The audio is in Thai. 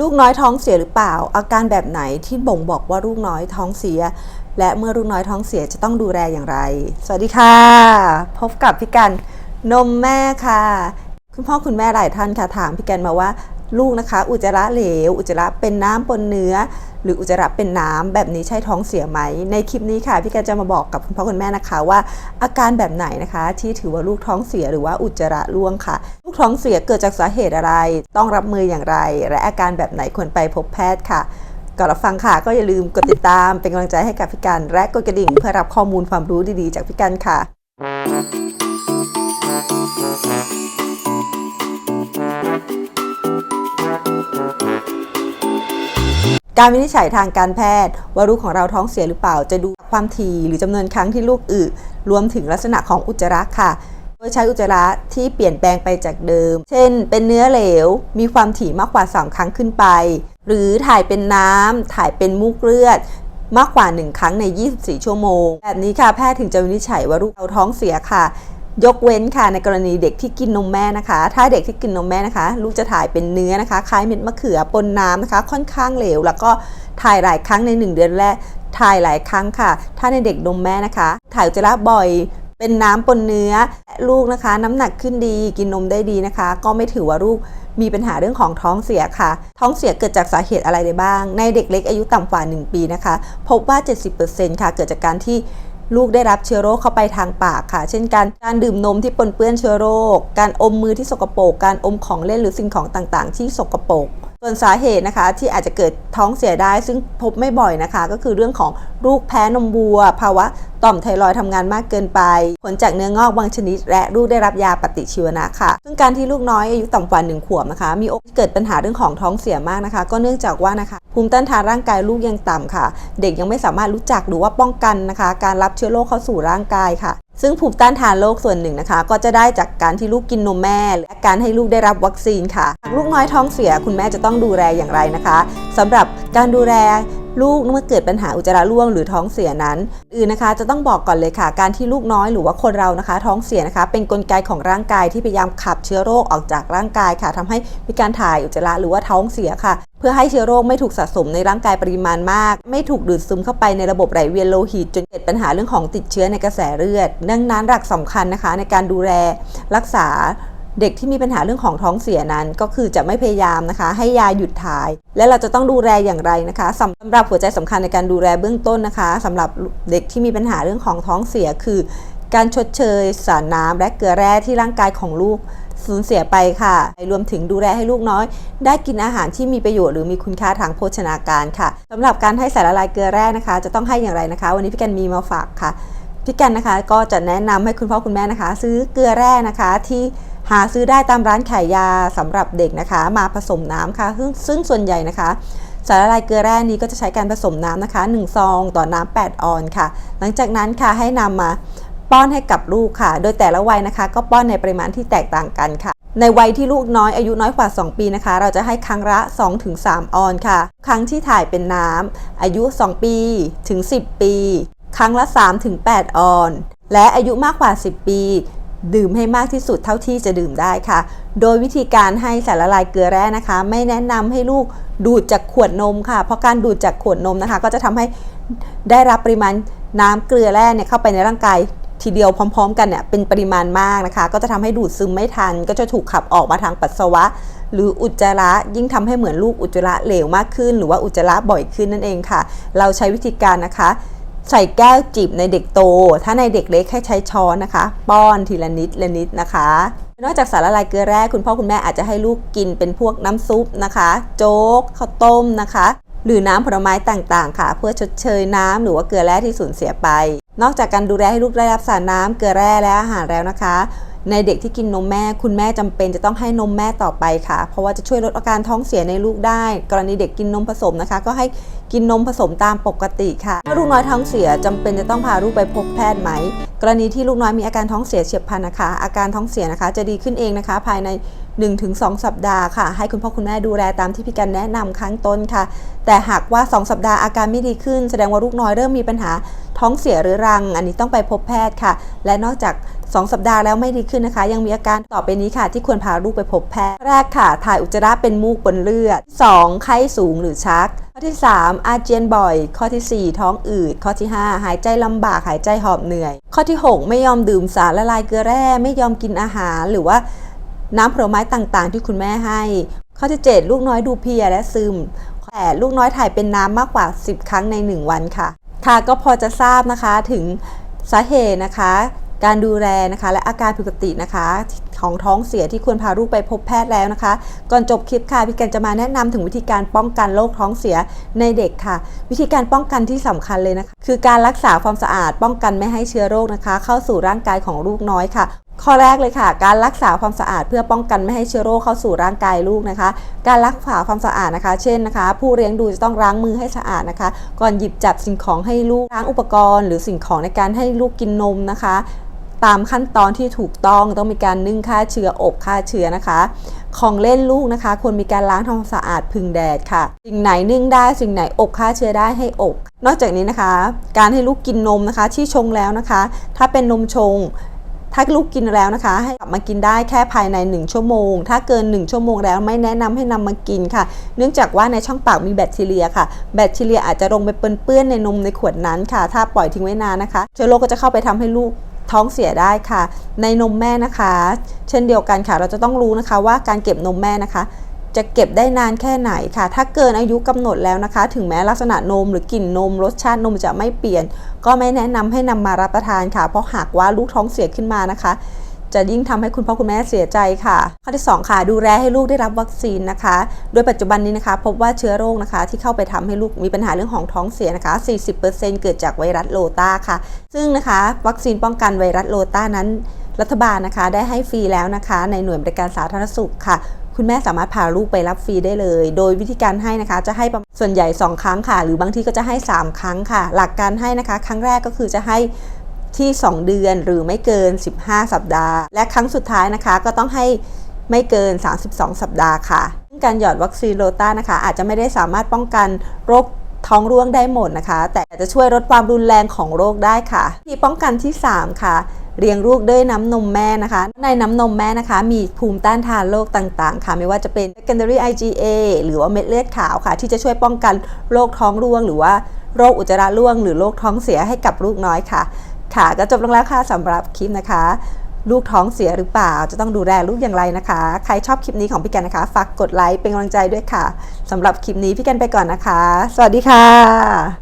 ลูกน้อยท้องเสียหรือเปล่า อาการแบบไหนที่บ่งบอกว่าลูกน้อยท้องเสีย และเมื่อลูกน้อยท้องเสียจะต้องดูแลอย่างไร สวัสดีค่ะ พบกับพี่กันนมแม่ค่ะ คุณพ่อคุณแม่หลายท่านค่ะถามพี่กันมาว่า ลูกนะคะ อุจจาระเหลว อุจจาระเป็นน้ำปนเนื้อ หรืออุจจาระเป็นน้ำแบบนี้ใช่ท้องเสียไหม ในคลิปนี้ค่ะพี่กันจะมาบอกกับคุณพ่อคุณแม่นะคะว่า อาการแบบไหนนะคะ ที่ถือว่าลูกท้องเสียหรือว่าอุจจาระร่วงค่ะ ลูกท้องเสียเกิดจากสาเหตุอะไร ต้องรับมืออย่างไร และอาการแบบไหนควรไปพบแพทย์ค่ะก่อนรับฟังค่ะก็อย่าลืมกดติดตามเป็นกำลังใจให้กับพี่กันและกดกระดิ่ง เพื่อรับข้อมูลความรู้ดีๆ จากพี่กันค่ะ การวินิจฉัยทางการแพทย์ว่าลูกของเราท้องเสียหรือเปล่า จะดูความถี่หรือจำนวนครั้งที่ลูกอึรวมถึงลักษณะของอุจจาระค่ะ โดยใช้อุจจาระที่เปลี่ยนแปลงไปจากเดิม เช่น เป็นเนื้อเหลว มีความถี่มากกว่า 3 ครั้งขึ้นไป หรือถ่ายเป็นน้ำถ่ายเป็นมูกเลือดมากกว่า 1 ครั้งใน 24 ชั่วโมง แบบนี้ค่ะ แพทย์ถึงจะวินิจฉัยว่าลูกเราท้องเสียค่ะ ยกเว้นค่ะในกรณีเด็กที่กินนมแม่นะคะ ถ้าเด็กที่กินนมแม่นะคะ ลูกจะถ่ายเป็นเนื้อนะคะคล้ายเม็ดมะเขือปนน้ำนะคะ ค่อนข้างเหลว แล้วก็ถ่ายหลายครั้งใน 1 เดือนแรกถ่ายหลายครั้งค่ะ ถ้าในเด็กนมแม่นะคะ ถ่ายอุจจาระบ่อยเป็นน้ำปนเนื้อและลูกนะคะ น้ำหนักขึ้นดีกินนมได้ดีนะคะ ก็ไม่ถือว่าลูกมีปัญหาเรื่องของท้องเสียค่ะ ท้องเสียเกิดจากสาเหตุอะไรได้บ้าง ในเด็กเล็กอายุต่ำกว่า 1 ปีนะคะ พบว่า 70%ค่ะเกิดจากการที่ ลูกได้รับเชื้อโรคเข้าไปทางปากค่ะ เช่นการการดื่มนมที่ปนเปื้อนเชื้อโรค การอมมือที่สกปรก การอมของเล่นหรือสิ่งของต่างๆ ที่สกปรก ส่วนสาเหตุนะคะที่อาจจะเกิดท้องเสียได้ซึ่งพบไม่บ่อยนะคะ ก็คือเรื่องของลูกแพ้นมวัว ภาวะต่อมไทรอยทำงานมากเกินไป ผลจากเนื้องอกบางชนิด และลูกได้รับยาปฏิชีวนะค่ะ ซึ่งการที่ลูกน้อยอายุต่ำกว่า 1 ขวบนะคะ มีโอกาสเกิดปัญหาเรื่องของท้องเสียมากนะคะ ก็เนื่องจากว่านะคะภูมิต้านทานร่างกายลูกยังต่ำค่ะ เด็กยังไม่สามารถรู้จักหรือว่าป้องกันนะคะ การรับเชื้อโรคเข้าสู่ร่างกายค่ะ ซึ่งภูมิต้านทานโรคส่วนหนึ่งนะคะ ก็จะได้จากการที่ลูกกินนมแม่ และการให้ลูกได้รับวัคซีนค่ะหากลูกน้อยท้องเสียคุณแม่จะต้องดูแลอย่างไรนะคะสำหรับการดูแลลูกเมื่อเกิดปัญหาอุจจาระร่วงหรือท้องเสียนั้นอื่นนะคะจะต้องบอกก่อนเลยค่ะ การที่ลูกน้อยหรือว่าคนเรานะคะ ท้องเสียนะคะ เป็นกลไกของร่างกายที่พยายามขับเชื้อโรคออกจากร่างกายค่ะทำให้มีการถ่ายอุจจาระหรือว่าท้องเสียค่ะ พื่อให้เชื้อโรคไม่ถูกสะสมในร่างกายปริมาณมาก ไม่ถูกดูดซึมเข้าไปในระบบไหลเวียนโลหิต จนเกิดปัญหาเรื่องของติดเชื้อในกระแสเลือด ดังนั้นหลักสำคัญนะคะ ในการดูแลรักษาเด็กที่มีปัญหาเรื่องของท้องเสียนั้น ก็คือจะไม่พยายามนะคะ ให้ยาหยุดถ่าย และเราจะต้องดูแลอย่างไรนะคะสำหรับหัวใจสำคัญในการดูแลเบื้องต้นนะคะสำหรับเด็กที่มีปัญหาเรื่องของท้องเสียคือ การชดเชยสารน้ำและเกลือแร่ที่ร่างกายของลูก สูญเสียไปค่ะ รวมถึงดูแลให้ลูกน้อย ได้กินอาหารที่มีประโยชน์หรือมีคุณค่าทางโภชนาการค่ะสำหรับการให้สารละลายเกลือแร่นะคะ จะต้องให้อย่างไรนะคะ วันนี้พี่กันมีมาฝากค่ะพี่กันนะคะก็จะแนะนำให้คุณพ่อคุณแม่นะคะ ซื้อเกลือแร่นะคะที่หาซื้อได้ตามร้านขายยาสำหรับเด็กนะคะ มาผสมน้ำค่ะซึ่งซึ่งส่วนใหญ่นะคะสารละลายเกลือแร่นี้ก็จะใช้การผสมน้ำนะคะ1ซองต่อน้ำ8ออนซ์ค่ะ หลังจากนั้นค่ะให้นำมา ป้อนให้กับลูกค่ะ โดยแต่ละวัยนะคะ ก็ป้อนในปริมาณที่แตกต่างกันค่ะ ในวัยที่ลูกน้อยอายุน้อยกว่า 2 ปีนะคะ เราจะให้ครั้งละ 2-3 ออนค่ะ ครั้งที่ถ่ายเป็นน้ำอายุ 2 ปีถึง 10 ปี ครั้งละ 3-8 ออน และอายุมากกว่า 10 ปีดื่มให้มากที่สุดเท่าที่จะดื่มได้ค่ะ โดยวิธีการให้สารละลายเกลือแร่นะคะ ไม่แนะนำให้ลูกดูดจากขวดนมค่ะ เพราะการดูดจากขวดนมนะคะ ก็จะทำให้ได้รับปริมาณน้ำเกลือแร่เนี่ยเข้าไปในร่างกาย ทีเดียวพร้อม ๆ กันเนี่ยเป็นปริมาณมากนะคะ ก็จะทำให้ดูดซึมไม่ทัน ก็จะถูกขับออกมาทางปัสสาวะ หรืออุจจาระยิ่งทำให้เหมือนลูกอุจจาระเหลวมากขึ้น หรือว่าอุจจาระบ่อยขึ้นนั่นเองค่ะ เราใช้วิธีการนะคะใส่แก้วจิบในเด็กโต ถ้าในเด็กเล็กให้ใช้ช้อนนะคะ ป้อนทีละนิดละนิดนะคะ นอกจากสารละลายเกลือแร่คุณพ่อคุณแม่อาจจะให้ลูกกินเป็นพวกน้ำซุปนะคะ โจ๊กข้าวต้มนะคะ หรือน้ำผลไม้ต่างๆ ค่ะ เพื่อชดเชยน้ำหรือว่าเกลือแร่ที่สูญเสียไป นอกจากการดูแลให้ลูกได้รับสารน้ำเกลือแร่และอาหารแล้วนะคะ ในเด็กที่กินนมแม่ คุณแม่จำเป็นจะต้องให้นมแม่ต่อไปค่ะ เพราะว่าจะช่วยลดอาการท้องเสียในลูกได้ กรณีเด็กกินนมผสมนะคะ ก็ให้กินนมผสมตามปกติค่ะเมื่อลูกน้อยท้องเสียจำเป็นจะต้องพาลูกไปพบแพทย์ไหม กรณีที่ลูกน้อยมีอาการท้องเสียเฉียบพลันนะคะ อาการท้องเสียนะคะ จะดีขึ้นเองนะคะ ภายใน 1-2 สัปดาห์ค่ะ ให้คุณพ่อคุณแม่ดูแลตามที่พี่กันแนะนำข้งต้นค่ะ แต่หากว่า 2 สัปดาห์อาการไม่ดีขึ้น แสดงว่าลูกน้อยเริ่มมีปัญหาท้องเสียหรือรัง อันนี้ต้องไปพบแพทย์ค่ะ และนอกจาก 2 สัปดาห์แล้วไม่ดีขึ้นนะคะ ยังมีอาการต่อไปนี้ค่ะ ที่ควรพาลูกไปพบแพทย์ แรกค่ะ ถ่ายอุจจาระเป็นมูกบนเลือด 2. ไข้สูงหรือชัก ข้อที่ 3 อาเจียนบ่อย ข้อที่ 4 ท้องอืด ข้อที่ 5 หายใจลำบาก หายใจหอบเหนื่อย ข้อที่ 6 ไม่ยอมดื่มสารละลายเกลือแร่ ไม่ยอมกินอาหาร หรือว่า น้ำผลไม้ต่างๆ ที่คุณแม่ให้ ข้อที่ 7 ลูกน้อยดูเพียและซึม 8. ลูกน้อยถ่ายเป็นน้ำมากกว่า 10 ครั้งใน 1 วันค่ะ ค่ะก็พอจะทราบนะคะถึงสาเหตุนะคะ การดูแลนะคะ และอาการผิดปกตินะคะของท้องเสียที่ควรพาลูกไปพบแพทย์แล้วนะคะ ก่อนจบคลิปค่ะพี่กันจะมาแนะนำถึงวิธีการป้องกันโรคท้องเสียในเด็กค่ะ วิธีการป้องกันที่สำคัญเลยนะคะ คือการรักษาความสะอาดป้องกันไม่ให้เชื้อโรคนะคะ เข้าสู่ร่างกายของลูกน้อยค่ะ ข้อแรกเลยค่ะ การรักษาความสะอาดเพื่อป้องกันไม่ให้เชื้อโรคเข้าสู่ร่างกายลูกนะคะ การรักษาความสะอาดนะคะ เช่นนะคะ ผู้เลี้ยงดูจะต้องล้างมือให้สะอาดนะคะ ก่อนหยิบจับสิ่งของให้ลูกล้างอุปกรณ์ หรือสิ่งของในการให้ลูกกินนมนะคะ ตามขั้นตอนที่ถูกต้องต้องมีการนึ่งฆ่าเชื้ออบฆ่าเชื้อนะคะ ของเล่นลูกนะคะ ควรมีการล้างทำความสะอาดพึ่งแดดค่ะ สิ่งไหนนึ่งได้สิ่งไหนอบฆ่าเชื้อได้ให้อบนอกจากนี้นะคะ การให้ลูกกินนมนะคะ ที่ชงแล้วนะคะ ถ้าเป็นนมชง ถ้าลูกกินแล้วนะคะ ให้กลับมากินได้แค่ภายใน 1 ชั่วโมง ถ้าเกิน 1 ชั่วโมงแล้วไม่แนะนำให้นำมากินค่ะ เนื่องจากว่าในช่องปากมีแบคทีเรียค่ะ แบคทีเรียอาจจะลงไปเปื้อนในนมในขวดนั้นค่ะ ถ้าปล่อยทิ้งไว้นานนะคะเชื้อโรคก็จะเข้าไปทำให้ลูกท้องเสียได้ค่ะ ในนมแม่นะคะ เช่นเดียวกันค่ะ เราจะต้องรู้นะคะว่าการเก็บนมแม่นะคะ จะเก็บได้นานแค่ไหนค่ะ ถ้าเกินอายุกำหนดแล้วนะคะ ถึงแม้ลักษณะนมหรือกลิ่นนมรสชาตินมจะไม่เปลี่ยน ก็ไม่แนะนำให้นำมารับประทานค่ะ เพราะหากว่าลูกท้องเสียขึ้นมานะคะ จะยิ่งทำให้คุณพ่อคุณแม่เสียใจค่ะ ข้อที่ 2 ค่ะ ดูแลให้ลูกได้รับวัคซีนนะคะ โดยปัจจุบันนี้นะคะ พบว่าเชื้อโรคนะคะ ที่เข้าไปทำให้ลูกมีปัญหาเรื่องของท้องเสียนะคะ 40%เกิดจากไวรัสโลตาค่ะ ซึ่งนะคะวัคซีนป้องกันไวรัสโลต้านั้นรัฐบาลนะคะได้ให้ฟรีแล้วนะคะ ในหน่วยบริการสาธารณสุขค่ะ คุณแม่สามารถพาลูกไปรับฟรีได้เลย โดยวิธีการให้นะคะจะให้ส่วนใหญ่ 2 ครั้งค่ะ หรือบางทีก็จะให้ 3 ครั้งค่ะ หลักการให้นะคะ ครั้งแรกก็คือจะให้ที่ 2 เดือนหรือไม่เกิน 15 สัปดาห์ และครั้งสุดท้ายนะคะก็ต้องให้ไม่เกิน 32 สัปดาห์ค่ะการหยอดวัคซีนโรต้านะคะ อาจจะไม่ได้สามารถป้องกันโรคท้องร่วงได้หมดนะคะ แต่จะช่วยลดความรุนแรงของโรคได้ค่ะ ที่ป้องกันที่ 3 ค่ะ เลี้ยงลูกด้วยน้ำนมแม่นะคะ ในน้ำนมแม่นะคะ มีภูมิต้านทานโรคต่างๆ ค่ะ ไม่ว่าจะเป็น secondary IgA หรือว่าเม็ดเลือดขาวค่ะ ที่จะช่วยป้องกันโรคท้องร่วง หรือว่าโรคอุจจาระร่วง หรือโรคท้องเสียให้กับลูกน้อยค่ะ ค่ะก็จบลงแล้วค่ะสำหรับคลิปนะคะ ลูกท้องเสียหรือเปล่า จะต้องดูแลลูกอย่างไรนะคะ ใครชอบคลิปนี้ของพี่กันนะคะ ฝากกดไลค์เป็นกำลังใจด้วยค่ะสำหรับคลิปนี้พี่กันไปก่อนนะคะ สวัสดีค่ะ